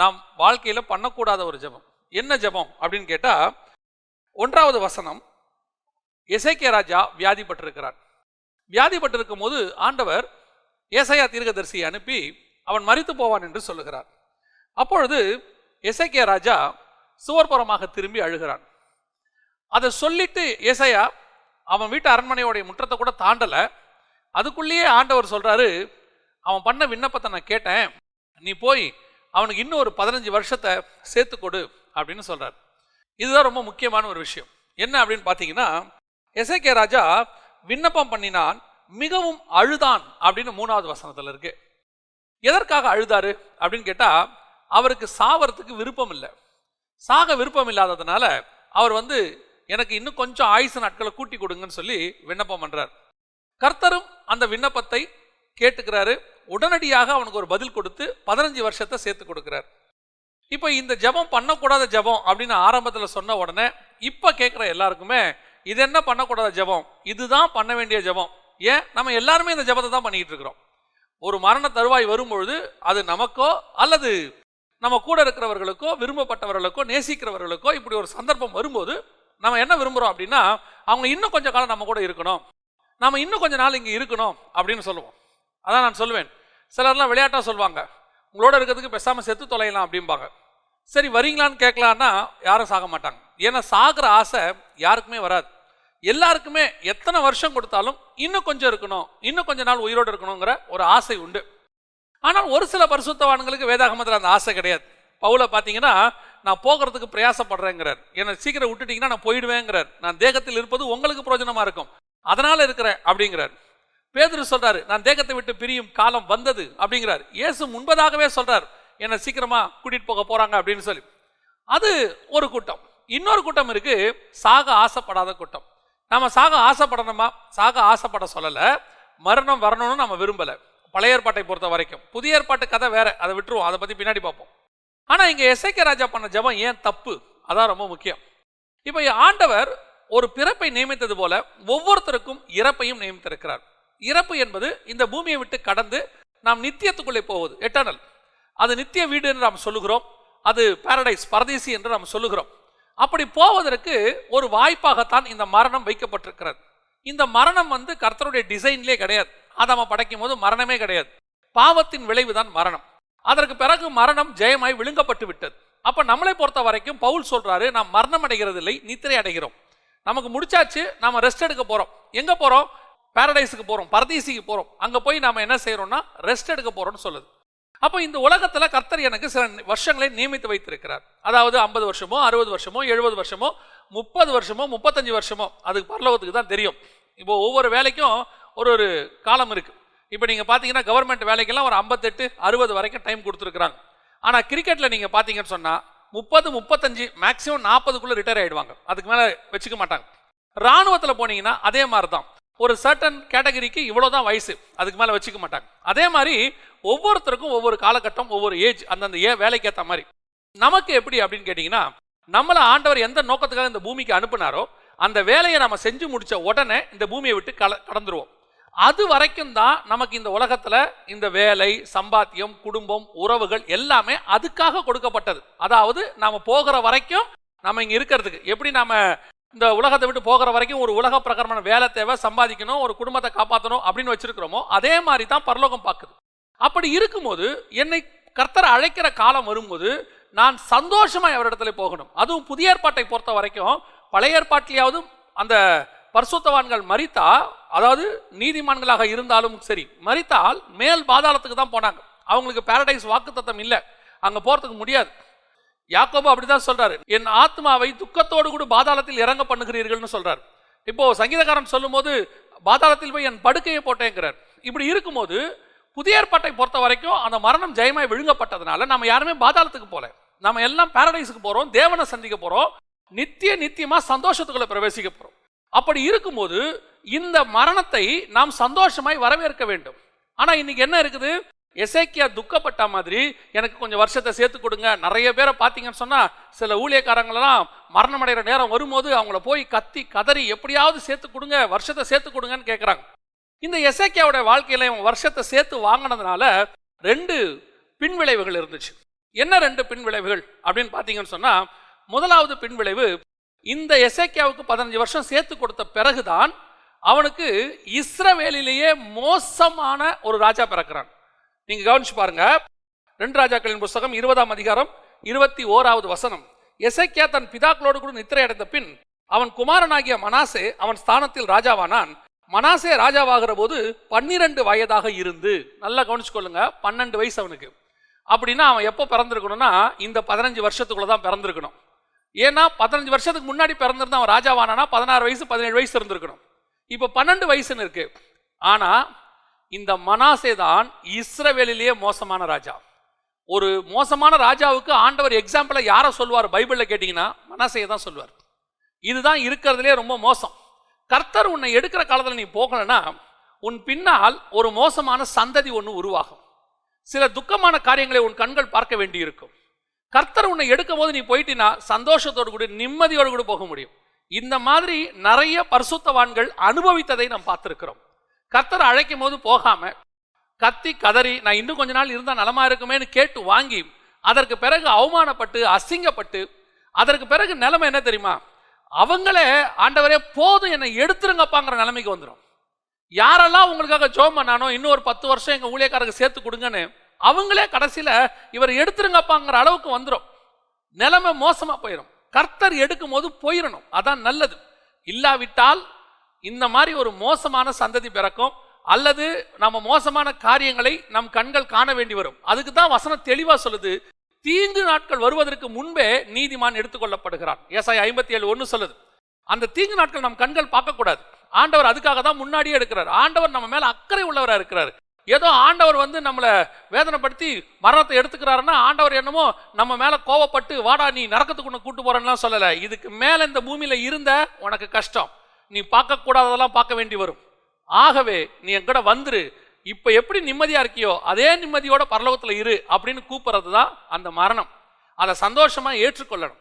நாம் வாழ்க்கையில் பண்ணக்கூடாத ஒரு ஜெபம். என்ன ஜெபம் அப்படின்னு கேட்டால் ஒன்றாவது வசனம் எசேக்கியா ராஜா வியாதிப்பட்டிருக்கிறார். வியாதிப்பட்டிருக்கும் போது ஆண்டவர் ஏசையா தீர்க்கதரிசியை அனுப்பி அவன் மறித்து போவான் என்று சொல்லுகிறார். அப்பொழுது எசேக்கியா ராஜா சுவர்புறமாக திரும்பி அழுகிறான். அதை சொல்லிட்டு ஏசையா அவன் வீட்டு அரண்மனையோடைய முற்றத்தை கூட தாண்டல. அதுக்குள்ளேயே ஆண்டவர் சொல்கிறாரு அவன் பண்ண விண்ணப்பத்தை நான் கேட்டேன். நீ போய் அவனுக்கு இன்னும் ஒரு பதினஞ்சு வருஷத்தை சேர்த்து கொடு அப்படின்னு சொல்கிறார் இதுதான் ரொம்ப முக்கியமான ஒரு விஷயம். என்ன அப்படின்னு பார்த்தீங்கன்னா எசேக்கியா ராஜா விண்ணப்பம் பண்ணினான் மிகவும் அழுதான் அப்படின்னு மூணாவது வசனத்தில் இருக்கு. எதற்காக அழுதாரு அப்படின்னு கேட்டால் அவருக்கு சாவறதுக்கு விருப்பம் இல்லை. சாக விருப்பம் இல்லாததுனால அவர் வந்து எனக்கு இன்னும் கொஞ்சம் ஆயுசு நாட்களை கூட்டி கொடுங்கன்னு சொல்லி விண்ணப்பம் பண்ணுறார் கர்த்தரும் அந்த விண்ணப்பத்தை கேட்டுக்கிறாரு. உடனடியாக அவனுக்கு ஒரு பதில் கொடுத்து பதினஞ்சு வருஷத்தை சேர்த்து கொடுக்குறார். இப்போ இந்த ஜெபம் பண்ணக்கூடாத ஜெபம் அப்படின்னு ஆரம்பத்தில் சொன்ன உடனே இப்போ கேட்குற எல்லாருக்குமே இது என்ன பண்ணக்கூடாத ஜெபம்? இதுதான் பண்ண வேண்டிய ஜெபம். ஏன்? நம்ம எல்லாருமே இந்த ஜெபத்தை தான் பண்ணிட்டு இருக்கிறோம். ஒரு மரண தருவாய் வரும்பொழுது அது நமக்கோ அல்லது நம்ம கூட இருக்கிறவர்களுக்கோ விரும்பப்பட்டவர்களுக்கோ நேசிக்கிறவர்களுக்கோ இப்படி ஒரு சந்தர்ப்பம் வரும்போது நம்ம என்ன விரும்புகிறோம் அப்படின்னா அவங்க இன்னும் கொஞ்சம் காலம் நம்ம கூட இருக்கணும். நம்ம இன்னும் கொஞ்ச நாள் இங்கே இருக்கணும் அப்படின்னு சொல்லுவோம். அதான் நான் சொல்லுவேன். சிலர்லாம் விளையாட்டாக சொல்லுவாங்க உங்களோட இருக்கிறதுக்கு பேசாமல் செத்து தொலையலாம் அப்படிம்பாங்க. சரி வரீங்களான்னு கேட்கலான்னா யாரும் சாக மாட்டாங்க. ஏன்னா சாகிற ஆசை யாருக்குமே வராது. எல்லாருக்குமே எத்தனை வருஷம் கொடுத்தாலும் இன்னும் கொஞ்சம் இருக்கணும் இன்னும் கொஞ்ச நாள் உயிரோடு இருக்கணுங்கிற ஒரு ஆசை உண்டு. ஆனால் ஒரு சில பரிசுத்தவான்களுக்கு வேதாகமத்தில் அந்த ஆசை கிடையாது. பவுல பார்த்தீங்கன்னா நான் போகிறதுக்கு பிரயாசப்படுறேங்கிறார். என்னை சீக்கிரம் விட்டுட்டீங்கன்னா நான் போயிடுவேங்கிறார். நான் தேகத்தில் இருப்பது உங்களுக்கு பிரயோஜனமாக இருக்கும். அதனால் இருக்கிறேன் அப்படிங்கிறார். பேதுரு சொல்றாரு நான் தேகத்தை விட்டு பிரியும் காலம் வந்தது அப்படிங்கிறார். இயேசு முன்பதாகவே சொல்றார் என்னை சீக்கிரமா கூட்டிட்டு போக போறாங்க அப்படின்னு சொல்லி. அது ஒரு கூட்டம். இன்னொரு கூட்டம் இருக்கு சாக ஆசைப்படாத கூட்டம். நம்ம சாக ஆசைப்படணுமா? சாக ஆசைப்பட சொல்லலை. மரணம் வரணும்னு நம்ம விரும்பலை. பழைய ஏற்பாட்டை பொறுத்த வரைக்கும். புதிய ஏற்பாட்டு கதை வேற. அதை விட்டுருவோம். அதை பற்றி பின்னாடி பார்ப்போம். ஆனால் இங்கே எஸ்ஐகே ராஜா பண்ண ஜெபம் ஏன் தப்பு? அதான் ரொம்ப முக்கியம். இப்போ ஆண்டவர் ஒரு பிறப்பை நியமித்தது போல ஒவ்வொருத்தருக்கும் இறப்பையும் நியமித்திருக்கிறார். இறப்பு என்பது இந்த பூமியை விட்டு கடந்து நாம் நித்தியத்துக்குள்ளே போவது எட்டர்னல் அது நித்திய வீடு என்று நாம் சொல்லுகிறோம். அது பாரடைஸ் பரதேசி என்று நாம் சொல்லுகிறோம். அப்படி போவதற்கு ஒரு வாய்ப்பாகத்தான் இந்த மரணம் வைக்கப்பட்டிருக்கிறது. இந்த மரணம் வந்து கர்த்தருடைய டிசைன்லேயே கிடையாது. ஆதாம படைக்கும் போது மரணமே கிடையாது. பாவத்தின் விளைவுதான் மரணம். அதற்கு பிறகு மரணம் ஜெயமாய் விழுங்கப்பட்டு விட்டது. அப்போ நம்மளை பொறுத்த வரைக்கும் பவுல் சொல்றாரு நாம் மரணம் அடைகிறது இல்லை நித்திரை அடைகிறோம். நமக்கு முடிச்சாச்சு நாம ரெஸ்ட் எடுக்க போகிறோம் எங்கே போகிறோம் பேரடைஸுக்கு போகிறோம் பரதீசிக்கு போகிறோம் அங்கே போய் நாம் என்ன செய்கிறோம்னா ரெஸ்ட் எடுக்க போகிறோம்னு சொல்லுது. அப்போ இந்த உலகத்தில் கர்த்தர் எனக்கு சில வருஷங்களை நியமித்து வைத்திருக்கிறார். அதாவது ஐம்பது வருஷமோ அறுபது வருஷமோ எழுபது வருஷமோ முப்பது வருஷமோ முப்பத்தஞ்சு வருஷமோ அதுக்கு பரலோகத்துக்கு தான் தெரியும். இப்போ ஒவ்வொரு வேலைக்கும் ஒரு ஒரு காலம் இருக்குது இப்போ நீங்கள் பார்த்தீங்கன்னா கவர்மெண்ட் வேலைக்கெல்லாம் ஒரு ஐம்பத்தெட்டு அறுபது வரைக்கும் டைம் கொடுத்துருக்குறாங்க. ஆனால் கிரிக்கெட்டில் நீங்கள் பார்த்தீங்கன்னு சொன்னால் முப்பது முப்பத்தஞ்சு மேக்ஸிமம் நாற்பதுக்குள்ளே ரிட்டையர் ஆகிடுவாங்க அதுக்கு மேலே வச்சுக்க மாட்டாங்க. ராணுவத்தில் போனீங்கன்னா அதே மாதிரி தான் ஒரு சர்டன் கேட்டகரிக்கு இவ்வளவுதான் வயசு. அதுக்கு மேலே வச்சுக்க மாட்டாங்க. அதே மாதிரி ஒவ்வொருத்தருக்கும் ஒவ்வொரு காலகட்டம் ஒவ்வொரு ஏஜ் அந்தந்த ஏ வேலைக்கு ஏற்ற மாதிரி. நமக்கு எப்படி அப்படின்னு கேட்டிங்கன்னா நம்மளை ஆண்டவர் எந்த நோக்கத்துக்காக இந்த பூமிக்கு அனுப்புனாரோ அந்த வேலையை நம்ம செஞ்சு முடித்த உடனே இந்த பூமியை விட்டு கல கடந்துருவோம். அது வரைக்கும் தான் நமக்கு இந்த உலகத்தில் இந்த வேலை சம்பாத்தியம் குடும்பம் உறவுகள் எல்லாமே அதுக்காக கொடுக்கப்பட்டது. அதாவது நாம் போகிற வரைக்கும் நம்ம இங்கே இருக்கிறதுக்கு. எப்படி நாம் இந்த உலகத்தை விட்டு போகிற வரைக்கும் ஒரு உலக பிரகாரமான வேலை தேவை சம்பாதிக்கணும் ஒரு குடும்பத்தை காப்பாற்றணும் அப்படின்னு வச்சிருக்கிறோமோ அதே மாதிரி தான் பரலோகம் பார்க்குது. அப்படி இருக்கும்போது என்னை கர்த்தரை அழைக்கிற காலம் வரும்போது நான் சந்தோஷமாக அவரிடத்துல போகணும்? அதுவும் புதிய ஏற்பாட்டை பொறுத்த வரைக்கும் பழைய ஏற்பாட்டிலேயாவது அந்த பரிசுத்தவான்கள் மரித்தா அதாவது நீதிமான்களாக இருந்தாலும் சரி மறித்தால் மேல் பாதாளத்துக்கு தான் போனாங்க. அவங்களுக்கு பேரடைஸ் வாக்குத்தத்தம் இல்லை. அங்கே போகிறதுக்கு முடியாது. யாக்கோபு அப்படிதான் சொல்றாரு. என் ஆத்மாவை துக்கத்தோடு கூட பாதாளத்தில் இறங்க பண்ணுகிறீர்கள்னு சொல்றாரு. இப்போ சங்கீதக்காரன் சொல்லும்போது பாதாளத்தில் போய் என் படுக்கையை போட்டேங்கிறார். இப்படி இருக்கும்போது புதிய ஏற்பாட்டை பொறுத்த வரைக்கும் அந்த மரணம் ஜெயமாய் விழுங்கப்பட்டதுனால நம்ம யாருமே பாதாளத்துக்கு போல. நம்ம எல்லாம் பாரடைஸுக்கு போறோம் தேவனை சந்திக்க போறோம் நித்திய நித்தியமா சந்தோஷத்துக்குள்ள பிரவேசிக்க போறோம். அப்படி இருக்கும்போது இந்த மரணத்தை நாம் சந்தோஷமாய் வரவேற்க வேண்டும். ஆனா இன்னைக்கு என்ன இருக்குது? எசேக்கியா துக்கப்பட்ட மாதிரி எனக்கு கொஞ்சம் வருஷத்தை சேர்த்து கொடுங்க. நிறைய பேரை பார்த்தீங்கன்னு சொன்னால் சில ஊழியக்காரங்களெல்லாம் மரணம் அடைகிற நேரம் வரும்போது அவங்கள போய் கத்தி கதறி எப்படியாவது சேர்த்து கொடுங்க வருஷத்தை சேர்த்து கொடுங்கன்னு கேட்குறாங்க இந்த எசேக்கியாவுடைய வாழ்க்கையில் இவன் வருஷத்தை சேர்த்து வாங்கினதுனால ரெண்டு பின்விளைவுகள் இருந்துச்சு. என்ன ரெண்டு பின்விளைவுகள் அப்படின்னு பார்த்தீங்கன்னு சொன்னால் முதலாவது பின்விளைவு இந்த எசேக்கியாவுக்கு பதினஞ்சு வருஷம் சேர்த்து கொடுத்த பிறகுதான் அவனுக்கு இஸ்ரவேலிலேயே மோசமான ஒரு ராஜா பிறக்கிறான். நீங்க கவனிச்சு பாருங்க. ரெண்டு ராஜாக்களின் புஸ்தகம் இருபதாம் அதிகாரம் இருபத்தி ஓராவது வசனம். எசைக்கியா தன் பிதாக்களோடு கூட நித்திரை அடைந்த பின் அவன் குமாரனாகிய மனாசே அவன் ஸ்தானத்தில் ராஜாவானான். மனாசே ராஜாவாகிற போது பன்னிரண்டு வயதாக இருந்து நல்லா கவனிச்சுக்கொள்ளுங்க பன்னெண்டு வயசு அவனுக்கு. அப்படின்னா அவன் எப்போ பிறந்திருக்கணும்னா இந்த பதினஞ்சு வருஷத்துக்குள்ள தான் பிறந்திருக்கணும். ஏன்னா பதினஞ்சு வருஷத்துக்கு முன்னாடி பிறந்திருந்தா அவன் ராஜாவானா பதினாறு வயசு பதினேழு வயசு இருந்திருக்கணும். இப்போ பன்னெண்டு வயசுன்னு இருக்கு. ஆனால் இந்த மனாசே தான் இஸ்ரவேலிலேயே மோசமான ராஜா. ஒரு மோசமான ராஜாவுக்கு ஆண்டவர் எக்ஸாம்பிளை யாரை சொல்வார்? பைபிளில் கேட்டிங்கன்னா மனாசையை தான் சொல்வார். இதுதான் இருக்கிறதுலே ரொம்ப மோசம். கர்த்தர் உன்னை எடுக்கிற காலத்தில் நீ போகலைன்னா உன் பின்னால் ஒரு மோசமான சந்ததி ஒன்று உருவாகும். சில துக்கமான காரியங்களை உன் கண்கள் பார்க்க வேண்டியிருக்கும். கர்த்தர் உன்னை எடுக்கும் போது நீ போயிட்டினா சந்தோஷத்தோடு கூட நிம்மதியோடு கூட போக முடியும். இந்த மாதிரி நிறைய பரிசுத்தவான்கள் அனுபவித்ததை நாம் பார்த்துருக்கிறோம். கர்த்தர் அழைக்கும் போது போகாம கத்தி கதறி நான் இன்னும் கொஞ்ச நாள் இருந்தால் நலமா இருக்குமேன்னு கேட்டு வாங்கி அதற்கு பிறகு அவமானப்பட்டு அசிங்கப்பட்டு அதற்கு பிறகு நிலைமை என்ன தெரியுமா? அவங்களே ஆண்டவரே போதும் என்னை எடுத்துருங்கப்பாங்கிற நிலைமைக்கு வந்துடும் யாரெல்லாம் உங்களுக்காக ஜோம் பண்ணானோ இன்னும் ஒரு பத்து வருஷம் எங்கள் ஊழியக்காரருக்கு சேர்த்து கொடுங்கன்னு அவங்களே கடைசியில் இவர் எடுத்துருங்கப்பாங்கிற அளவுக்கு வந்துடும் நிலைமை மோசமாக போயிடும் கர்த்தர் எடுக்கும் போது போயிடணும் அதான் நல்லது. இல்லாவிட்டால் இந்த மாதிரி ஒரு மோசமான சந்ததி பிறக்கும் அல்லது நம்ம மோசமான காரியங்களை நம் கண்கள் காண வேண்டி வரும். அதுக்கு தான் வசனம் தெளிவாக சொல்லுது தீங்கு நாட்கள் வருவதற்கு முன்பே நீதிமான் எடுத்துக்கொள்ளப்படுகிறான். ஏசாய் ஐம்பத்தி ஏழு ஒன்று சொல்லுது. அந்த தீங்கு நாட்கள் நம் கண்கள் பார்க்கக்கூடாது. ஆண்டவர் அதுக்காக தான் முன்னாடியே எடுக்கிறார். ஆண்டவர் நம்ம மேலே அக்கறை உள்ளவராக இருக்கிறார். ஏதோ ஆண்டவர் வந்து நம்மளை வேதனைப்படுத்தி மரணத்தை எடுத்துக்கிறாருன்னா ஆண்டவர் என்னமோ நம்ம மேலே கோவப்பட்டு வாடா நீ நரக்கத்துக்கு உன்னை கூட்டு போறேன்லாம் சொல்லலை. இதுக்கு மேலே இந்த பூமியில் இருந்த உனக்கு கஷ்டம். நீ பார்க்கக்கூடாததெல்லாம் பார்க்க வேண்டி வரும். ஆகவே நீ என் கூட வந்துரு. இப்போ எப்படி நிம்மதியாக இருக்கியோ அதே நிம்மதியோட பரலோகத்தில் இரு அப்படின்னு கூப்பிட்றது தான் அந்த மரணம். அதை சந்தோஷமாக ஏற்றுக்கொள்ளணும்.